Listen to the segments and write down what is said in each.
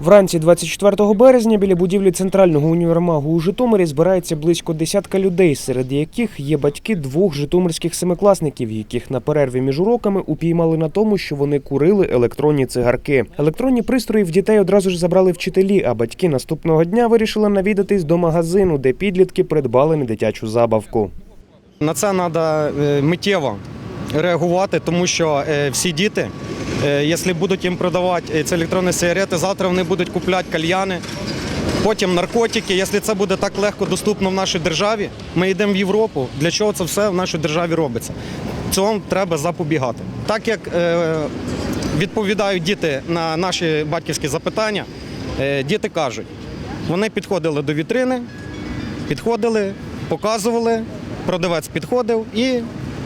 Вранці 24 березня біля будівлі центрального універмагу у Житомирі збирається близько десятка людей, серед яких є батьки двох житомирських семикласників, яких на перерві між уроками упіймали на тому, що вони курили електронні цигарки. Електронні пристрої в дітей одразу ж забрали вчителі, а батьки наступного дня вирішили навідатись до магазину, де підлітки придбали недитячу забавку. На це треба миттєво реагувати, тому що е, всі діти, якщо будуть їм продавати е, ці електронні сигарети, завтра вони будуть купляти кальяни, потім наркотики. Якщо це буде так легко доступно в нашій державі, ми йдемо в Європу. Для чого це все в нашій державі робиться? Цьому треба запобігати. Так як е, відповідають діти на наші батьківські запитання, е, діти кажуть, вони підходили до вітрини, підходили, показували, продавець підходив і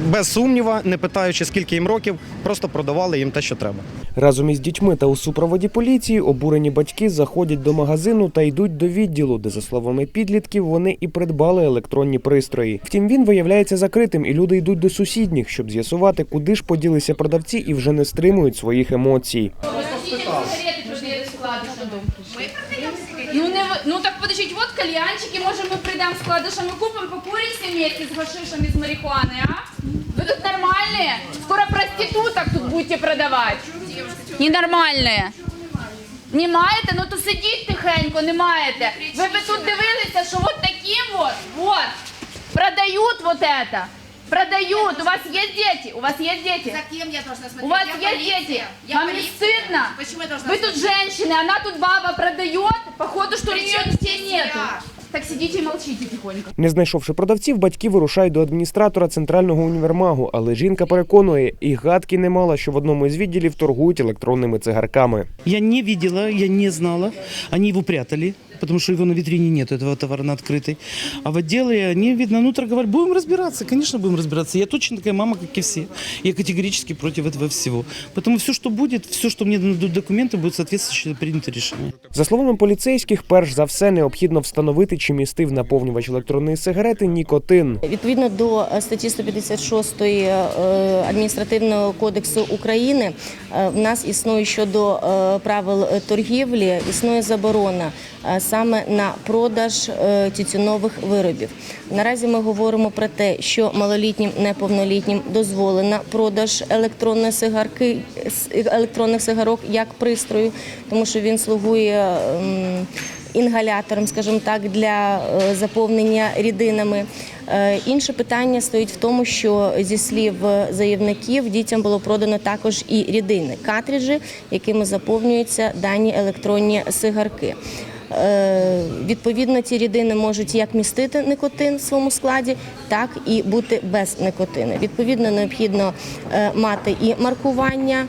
без сумніва, не питаючи скільки їм років, просто продавали їм те, що треба. Разом із дітьми та у супроводі поліції обурені батьки заходять до магазину та йдуть до відділу, де, за словами підлітків, вони і придбали електронні пристрої. Втім, він виявляється закритим, і люди йдуть до сусідніх, щоб з'ясувати, куди ж поділися продавці і вже не стримують своїх емоцій. Сигареты продают складышем. Ну, не, в- ну так подождите, вот кальянчики, может мы придам складышем и купим, покурим все вместе с гашишем и с марихуаной, а? Вы тут нормальные? Скоро проституток тут будете продавать. Ненормальные. Не маєте? Ну то сидіть тихенько, не маєте. Ви би тут дивилися, що от таким вот, вот, продают вот это. Продают. У вас есть дети? У вас есть дети? За кем я должна смотреть? У вас я есть полиция. дети? Я Вам не полиция. стыдно? Почему я должна Вы тут смотреть? женщины, она тут баба продает. Походу, что у При нее чем детей здесь нету. я? Так сидіть і молчите тихонько. Не знайшовши продавців, батьки вирушають до адміністратора центрального універмагу, але жінка переконує, і гадки не мала, що в одному із відділів торгують електронними цигарками. Я не бачила, я не знала. вони його прятали, потому что его на витрине нет, этого товара на открытой. А в отделе они, видно, ну, торговали. Будем разбираться, конечно, будем разбираться. Я точно такая мама, как и все. Я категорически против этого всего. Поэтому все, что будет, все, что мне дадут документы, будет соответствующе принято решение. За словами поліцейських, перш за все необхідно встановити, чи містив наповнювач електронної сигарети нікотин. Відповідно до е, статті 156 е, адміністративного кодексу України, е, в нас існує щодо е, правил е, торгівлі, існує заборона е, саме на продаж е, тютюнових виробів. Наразі ми говоримо про те, що малолітнім неповнолітнім дозволена продаж електронної сигарки електронних сигарок як пристрою, тому що він слугує. ем, інгалятором, скажімо так, для е, заповнення рідинами. Е, Інше питання стоїть в тому, що зі слів заявників дітям було продано також і рідини, картриджі, якими заповнюються дані електронні сигарки. Е, Відповідно, ці рідини можуть як містити никотин в своєму складі, так і бути без никотину. Відповідно, необхідно е, мати і маркування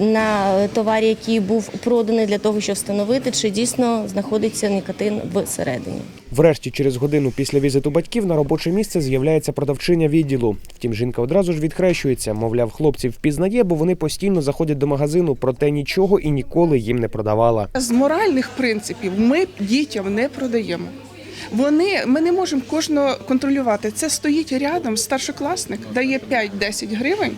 на товарі, який був проданий, для того, щоб встановити, чи дійсно знаходиться никотин всередині. Врешті, через годину після візиту батьків на робоче місце з'являється продавчиня відділу. Втім, жінка одразу ж відхрещується. Мовляв, хлопців впізнає, бо вони постійно заходять до магазину, проте нічого і ніколи їм не продавала. З моральних принципів ми дітям не продаємо. Вони ми не можемо кожного контролювати. Це стоїть рядом старшокласник, дає 5-10 гривень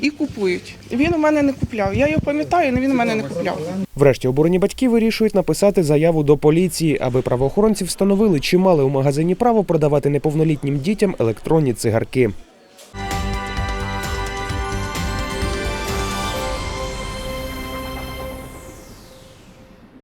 і купують. Він у мене не купляв. Я його пам'ятаю, але він у мене не купляв. Врешті обурені батьки вирішують написати заяву до поліції, аби правоохоронці встановили, чи мали у магазині право продавати неповнолітнім дітям електронні цигарки.